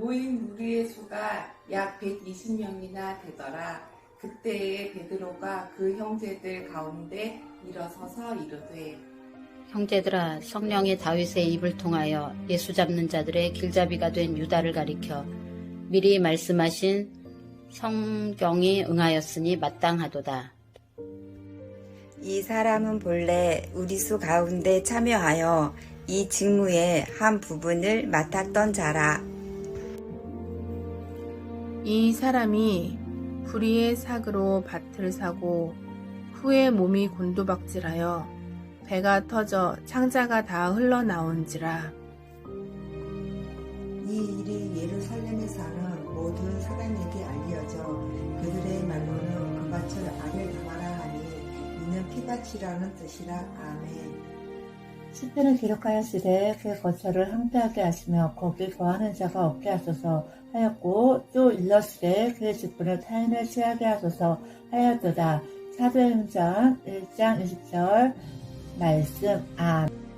모인 무리의 수가 약 120명이나 되더라. 그때에 베드로가 그 형제들 가운데 일어서서 이르되 형제들아 성령이 다윗의 입을 통하여 예수 잡는 자들의 길잡이가 된 유다를 가리켜 미리 말씀하신 성경이 응하였으니 마땅하도다. 이 사람은 본래 우리 수 가운데 참여하여 이 직무의 한 부분을 맡았던 자라. 이 사람이 불의의 삭으로 밭을 사고 후에 몸이 곤두박질하여 배가 터져 창자가 다 흘러나온지라 이 일이 예루살렘에 사는 모든 사람에게 알려져 그들의 말로는 그 밭을 알을 담아라 하니 이는 피밭이라는 뜻이라 아멘. 시편을 기록하였으되 그 거처를 황폐하게 하시며 거기 거하는 자가 없게 하소서 하였고 또 일렀으되 그 직분을 타인을 취하게 하소서 하였도다. 사도행전 1장 20절 말씀 아멘